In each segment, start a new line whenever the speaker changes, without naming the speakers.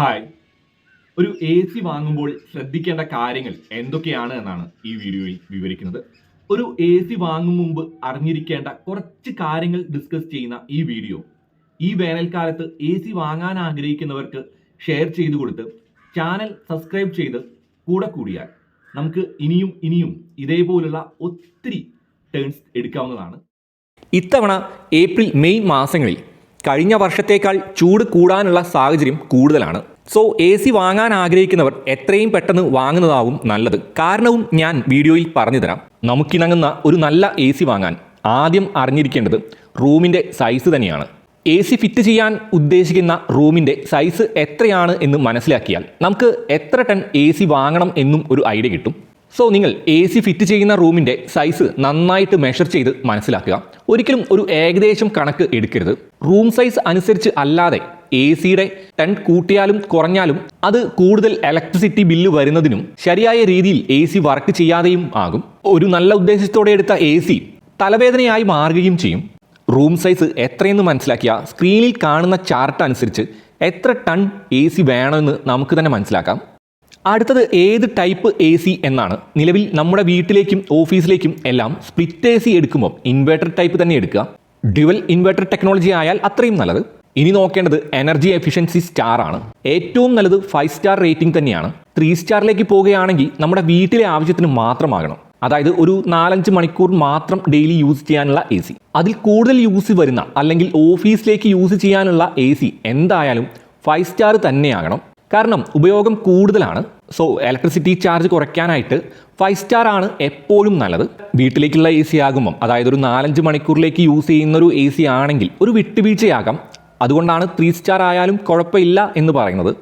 Hi ഒരു A C വാങ്ങുമ്പോൾ ശ്രദ്ധിക്കേണ്ട കാര്യങ്ങൾ എന്തൊക്കെയാണ് എന്നാണ് ഈ വീഡിയോയിൽ വിവരിക്കുന്നത്. ഒരു എ സി വാങ്ങും മുമ്പ് അറിഞ്ഞിരിക്കേണ്ട കുറച്ച് കാര്യങ്ങൾ ഡിസ്കസ് ചെയ്യുന്ന ഈ വീഡിയോ ഈ വേനൽക്കാലത്ത് എ സി വാങ്ങാൻ ആഗ്രഹിക്കുന്നവർക്ക് ഷെയർ ചെയ്തു കൊടുത്ത് ചാനൽ സബ്സ്ക്രൈബ് ചെയ്ത് കൂടെ കൂടിയാൽ നമുക്ക് ഇനിയും ഇനിയും ഇതേപോലുള്ള ഒത്തിരി ടേൺസ് എടുക്കാവുന്നതാണ്.
ഇത്തവണ ഏപ്രിൽ മെയ് മാസങ്ങളിൽ കഴിഞ്ഞ വർഷത്തേക്കാൾ ചൂട് കൂടാനുള്ള സാഹചര്യം കൂടുതലാണ്. സോ എ സി വാങ്ങാൻ ആഗ്രഹിക്കുന്നവർ എത്രയും പെട്ടെന്ന് വാങ്ങുന്നതാവും നല്ലത്. കാരണവും ഞാൻ വീഡിയോയിൽ പറഞ്ഞു തരാം നമുക്കിണങ്ങുന്ന ഒരു നല്ല എ സി വാങ്ങാൻ ആദ്യം അറിഞ്ഞിരിക്കേണ്ടത് റൂമിന്റെ സൈസ് തന്നെയാണ്. എ സി ഫിറ്റ് ചെയ്യാൻ ഉദ്ദേശിക്കുന്ന റൂമിന്റെ സൈസ് എത്രയാണ് എന്ന് മനസ്സിലാക്കിയാൽ നമുക്ക് എത്ര ടൺ എ സി വാങ്ങണം എന്നും ഒരു ഐഡിയ കിട്ടും. സോ നിങ്ങൾ എ സി ഫിറ്റ് ചെയ്യുന്ന റൂമിന്റെ സൈസ് നന്നായിട്ട് മെഷർ ചെയ്ത് മനസ്സിലാക്കുക. ഒരിക്കലും ഒരു ഏകദേശം കണക്ക് എടുക്കരുത്. റൂം സൈസ് അനുസരിച്ച് അല്ലാതെ എ സിയുടെ ടൺ കൂട്ടിയാലും കുറഞ്ഞാലും അത് കൂടുതൽ ഇലക്ട്രിസിറ്റി ബില്ല് വരുന്നതിനും ശരിയായ രീതിയിൽ എ സി വർക്ക് ചെയ്യാതെയും ആകും. ഒരു നല്ല ഉദ്ദേശത്തോടെ എടുത്ത എ സി തലവേദനയായി മാറുകയും ചെയ്യും. റൂം സൈസ് എത്രയെന്ന് മനസ്സിലാക്കിയ സ്ക്രീനിൽ കാണുന്ന ചാർട്ട് അനുസരിച്ച് എത്ര ടൺ എ സി വേണമെന്ന് നമുക്ക് തന്നെ മനസ്സിലാക്കാം. അടുത്തത് ഏത് ടൈപ്പ് എ സി എന്നാണ്. നിലവിൽ നമ്മുടെ വീട്ടിലേക്കും ഓഫീസിലേക്കും എല്ലാം സ്പ്ലിറ്റ് എ സി എടുക്കുമ്പോൾ ഇൻവെർട്ടർ ടൈപ്പ് തന്നെ എടുക്കുക. ഡ്യുവൽ ഇൻവെർട്ടർ ടെക്നോളജി ആയാൽ അത്രയും നല്ലത്. ഇനി നോക്കേണ്ടത് എനർജി എഫിഷ്യൻസി സ്റ്റാർ ആണ്. ഏറ്റവും നല്ലത് ഫൈവ് സ്റ്റാർ റേറ്റിംഗ് തന്നെയാണ്. ത്രീ സ്റ്റാറിലേക്ക് പോവുകയാണെങ്കിൽ നമ്മുടെ വീട്ടിലെ ആവശ്യത്തിന് മാത്രമാകണം. അതായത് ഒരു നാലഞ്ച് മണിക്കൂർ മാത്രം ഡെയിലി യൂസ് ചെയ്യാനുള്ള എ സി അതിൽ കൂടുതൽ യൂസ് വരുന്ന അല്ലെങ്കിൽ ഓഫീസിലേക്ക് യൂസ് ചെയ്യാനുള്ള എ സി എന്തായാലും ഫൈവ് സ്റ്റാർ തന്നെയാകണം. കാരണം ഉപയോഗം കൂടുതലാണ്. സോ ഇലക്ട്രിസിറ്റി ചാർജ് കുറയ്ക്കാനായിട്ട് ഫൈവ് സ്റ്റാർ ആണ് എപ്പോഴും നല്ലത്. വീട്ടിലേക്കുള്ള എ സി ആകുമ്പം അതായത് ഒരു നാലഞ്ച് മണിക്കൂറിലേക്ക് യൂസ് ചെയ്യുന്ന ഒരു എ സി ആണെങ്കിൽ ഒരു വിട്ടുവീഴ്ചയാകാം. അതുകൊണ്ടാണ് ത്രീ സ്റ്റാർ ആയാലും കുഴപ്പമില്ല എന്ന് പറയുന്നത്.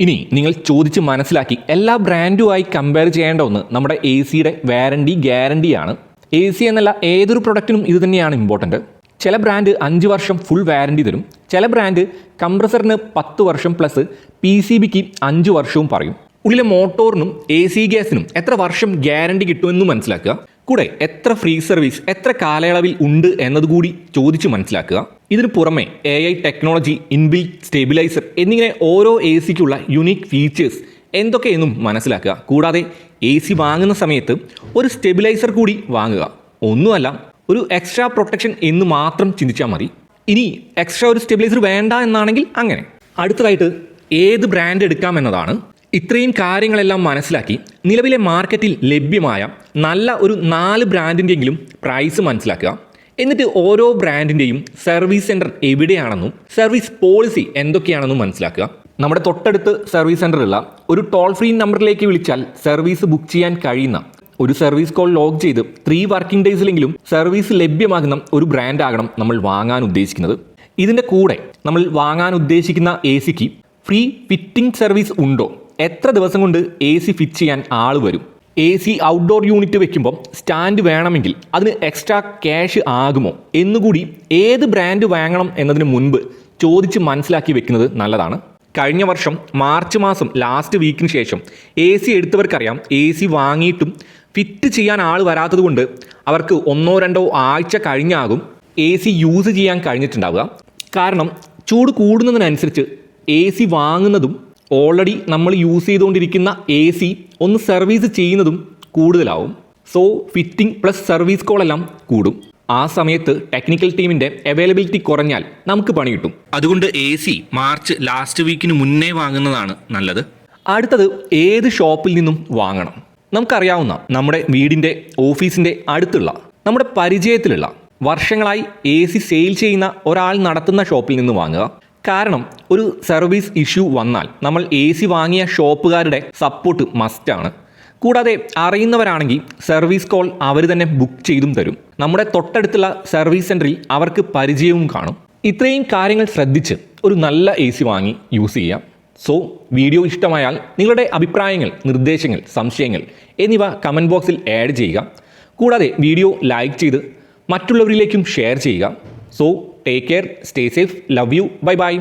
ഇനി നിങ്ങൾ ചോദിച്ച് മനസ്സിലാക്കി എല്ലാ ബ്രാൻഡുമായി കമ്പയർ ചെയ്യേണ്ട ഒന്ന് നമ്മുടെ എ സിയുടെ വാരണ്ടി ഗ്യാരണ്ടിയാണ് എ സി എന്നല്ല ഏതൊരു പ്രൊഡക്റ്റിനും ഇത് തന്നെയാണ് ഇമ്പോർട്ടന്റ് ചില ബ്രാൻഡ് അഞ്ച് വർഷം ഫുൾ വാരണ്ടി തരും. ചില ബ്രാൻഡ് കംപ്രസറിന് പത്ത് വർഷം പ്ലസ് പി സി ബിക്ക് അഞ്ച് വർഷവും പറയും. ഉള്ളിലെ മോട്ടോറിനും എ സി ഗ്യാസിനും എത്ര വർഷം ഗ്യാരണ്ടി കിട്ടുമെന്ന് മനസ്സിലാക്കുക. കൂടെ എത്ര ഫ്രീ സർവീസ് എത്ര കാലയളവിൽ ഉണ്ട് എന്നതുകൂടി ചോദിച്ച് മനസ്സിലാക്കുക. ഇതിനു പുറമെ A I technology inbuilt stabiliser എന്നിങ്ങനെ ഓരോ എ സിക്കുള്ള യുണീക്ക് ഫീച്ചേഴ്സ് എന്തൊക്കെയെന്നും മനസ്സിലാക്കുക. കൂടാതെ എ സി വാങ്ങുന്ന സമയത്ത് ഒരു സ്റ്റെബിലൈസർ കൂടി വാങ്ങുക. ഒന്നുമല്ല ഒരു എക്സ്ട്രാ പ്രൊട്ടക്ഷൻ എന്ന് മാത്രം ചിന്തിച്ചാൽ മതി. ഇനി എക്സ്ട്രാ ഒരു സ്റ്റെബിലൈസർ വേണ്ട എന്നാണെങ്കിൽ അങ്ങനെ. അടുത്തതായിട്ട് ഏത് ബ്രാൻഡ് എടുക്കാം എന്നതാണ് ഇത്രയും കാര്യങ്ങളെല്ലാം മനസ്സിലാക്കി നിലവിലെ മാർക്കറ്റിൽ ലഭ്യമായ നല്ല ഒരു നാല് ബ്രാൻഡിന്റെങ്കിലും പ്രൈസ് മനസ്സിലാക്കുക. എന്നിട്ട് ഓരോ ബ്രാൻഡിന്റെയും സർവീസ് സെന്റർ എവിടെയാണെന്നും സർവീസ് പോളിസി എന്തൊക്കെയാണെന്നും മനസ്സിലാക്കുക. നമ്മുടെ തൊട്ടടുത്ത് സർവീസ് സെന്ററുള്ള ഒരു ടോൾ ഫ്രീ നമ്പറിലേക്ക് വിളിച്ചാൽ സർവീസ് ബുക്ക് ചെയ്യാൻ കഴിയുന്ന ഒരു സർവീസ് കോൾ ലോഗ് ചെയ്ത് ത്രീ വർക്കിംഗ് ഡേയ്സിലെങ്കിലും സർവീസ് ലഭ്യമാകുന്ന ഒരു ബ്രാൻഡ് ആകണം നമ്മൾ വാങ്ങാൻ ഉദ്ദേശിക്കുന്നത്. ഇതിന്റെ കൂടെ നമ്മൾ വാങ്ങാൻ ഉദ്ദേശിക്കുന്ന എ സിക്ക് ഫ്രീ ഫിറ്റിംഗ് സർവീസ് ഉണ്ടോ? എത്ര ദിവസം കൊണ്ട് എ സി ഫിറ്റ് ചെയ്യാൻ ആൾ വരും? എ സി ഔട്ട്ഡോർ യൂണിറ്റ് വെക്കുമ്പോൾ സ്റ്റാൻഡ് വേണമെങ്കിൽ അതിന് എക്സ്ട്രാ ക്യാഷ് ആകുമോ? എന്നുകൂടി ഏത് ബ്രാൻഡ് വാങ്ങണം എന്നതിന് മുൻപ് ചോദിച്ച് മനസ്സിലാക്കി വെക്കുന്നത് നല്ലതാണ്. കഴിഞ്ഞ വർഷം മാർച്ച് മാസം ലാസ്റ്റ് വീക്കിന് ശേഷം എ സി എടുത്തവർക്കറിയാം എ സി വാങ്ങിയിട്ടും ഫിറ്റ് ചെയ്യാൻ ആൾ വരാത്തത് കൊണ്ട് അവർക്ക് ഒന്നോ രണ്ടോ ആഴ്ച കഴിഞ്ഞാകും എ സി യൂസ് ചെയ്യാൻ കഴിഞ്ഞിട്ടുണ്ടാവുക. കാരണം ചൂട് കൂടുന്നതിനനുസരിച്ച് എ സി വാങ്ങുന്നതും ഓൾറെഡി നമ്മൾ യൂസ് ചെയ്തുകൊണ്ടിരിക്കുന്ന എ സി ഒന്ന് സർവീസ് ചെയ്യുന്നതും കൂടുതലാവും. സോ ഫിറ്റിംഗ് പ്ലസ് സർവീസ് കോളെല്ലാം കൂടും. ആ സമയത്ത് ടെക്നിക്കൽ ടീമിന്റെ അവൈലബിലിറ്റി കുറഞ്ഞാൽ നമുക്ക് പണി കിട്ടും. അതുകൊണ്ട് എ സി മാർച്ച് ലാസ്റ്റ് വീക്കിന് മുന്നേ വാങ്ങുന്നതാണ് നല്ലത്. അടുത്തത് ഏത് ഷോപ്പിൽ നിന്നും വാങ്ങണം? നമുക്കറിയാവുന്ന നമ്മുടെ വീടിന്റെ ഓഫീസിന്റെ അടുത്തുള്ള നമ്മുടെ പരിചയത്തിലുള്ള വർഷങ്ങളായി എ സി സെയിൽ ചെയ്യുന്ന ഒരാൾ നടത്തുന്ന ഷോപ്പിൽ നിന്ന് വാങ്ങുക. കാരണം ഒരു സർവീസ് ഇഷ്യൂ വന്നാൽ നമ്മൾ എ സി വാങ്ങിയ ഷോപ്പുകാരുടെ സപ്പോർട്ട് മസ്റ്റാണ് കൂടാതെ അറിയുന്നവരാണെങ്കിൽ സർവീസ് കോൾ അവർ തന്നെ ബുക്ക് ചെയ്തും തരും. നമ്മുടെ തൊട്ടടുത്തുള്ള സർവീസ് സെന്ററിൽ അവർക്ക് പരിചയവും കാണും. ഇത്രയും കാര്യങ്ങൾ ശ്രദ്ധിച്ച് ഒരു നല്ല എ സി വാങ്ങി യൂസ് ചെയ്യാം. സോ വീഡിയോ ഇഷ്ടമായാൽ നിങ്ങളുടെ അഭിപ്രായങ്ങൾ നിർദ്ദേശങ്ങൾ സംശയങ്ങൾ എന്നിവ കമന്റ് ബോക്സിൽ ആഡ് ചെയ്യുക. കൂടാതെ വീഡിയോ ലൈക്ക് ചെയ്ത് മറ്റുള്ളവരിലേക്കും ഷെയർ ചെയ്യുക. So take care stay safe love you bye bye